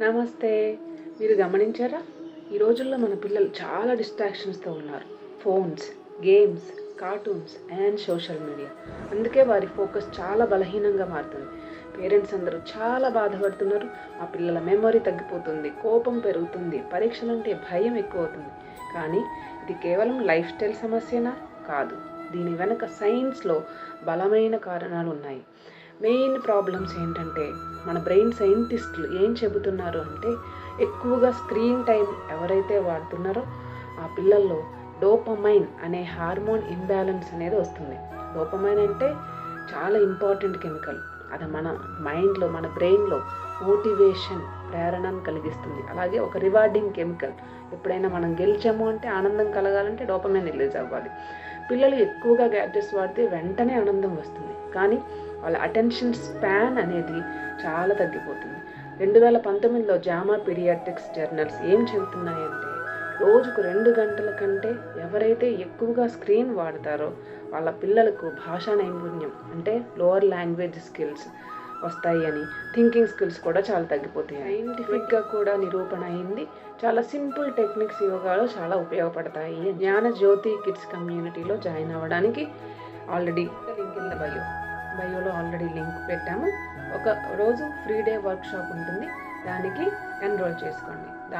నమస్తే. మీరు గమనించారా? ఈ రోజుల్లో మన పిల్లలు చాలా డిస్ట్రాక్షన్స్తో ఉన్నారు. Phones games cartoons and social media. అందుకే వారి ఫోకస్ చాలా బలహీనంగా మారుతుంది. పేరెంట్స్ అందరూ చాలా బాధపడుతున్నారు. మా పిల్లల మెమరీ తగ్గిపోతుంది కోపం పెరుగుతుంది పరీక్షలంటే భయం ఎక్కువ అవుతుంది కానీ ఇది కేవలం లైఫ్ స్టైల్ సమస్యనా? కాదు. దీని వెనుక సైన్స్లో బలమైన కారణాలు ఉన్నాయి మెయిన్ ప్రాబ్లమ్స్ ఏంటంటే మన బ్రెయిన్ సైంటిస్టులు ఏం చెబుతున్నారు అంటే ఎక్కువగా స్క్రీన్ టైం ఎవరైతే వాడుతున్నారో ఆ పిల్లల్లో డోపమైన్ అనే హార్మోన్ ఇంబ్యాలెన్స్ అనేది వస్తుంది. డోపమైన్ అంటే చాలా ఇంపార్టెంట్ కెమికల్. అది మన మైండ్లో మన బ్రెయిన్లో మోటివేషన్ ప్రేరణను కలిగిస్తుంది. అలాగే ఒక రివార్డింగ్ కెమికల్. ఎప్పుడైనా మనం గెలిచాము అంటే ఆనందం కలగాలంటే డోపమైన్ రిలీజ్ అవ్వాలి. పిల్లలు ఎక్కువగా గ్యాడ్జెట్స్ వాడితే వెంటనే ఆనందం వస్తుంది. కానీ వాళ్ళ అటెన్షన్ స్పాన్ అనేది చాలా తగ్గిపోతుంది. రెండు వేల పంతొమ్మిదిలో జామా పీడియాట్రిక్స్ జర్నల్స్ ఏం చెబుతున్నాయంటే రోజుకు రెండు గంటల కంటే ఎవరైతే ఎక్కువగా స్క్రీన్ వాడతారో వాళ్ళ పిల్లలకు భాషా నైపుణ్యం అంటే లోవర్ లాంగ్వేజ్ స్కిల్స్ వస్తాయి అని థింకింగ్ స్కిల్స్ కూడా చాలా తగ్గిపోతాయి. సైంటిఫిక్గా కూడా నిరూపణ అయింది. చాలా సింపుల్ టెక్నిక్స్ యోగాలో చాలా ఉపయోగపడతాయి జ్ఞాన జ్యోతి కిడ్స్ కమ్యూనిటీలో జాయిన్ అవ్వడానికి already link in the bio బయోలో already link పెట్టాము. ఒక రోజు ఫ్రీ డే వర్క్ షాప్ ఉంటుంది. దానికి ఎన్రోల్ చేసుకోండి.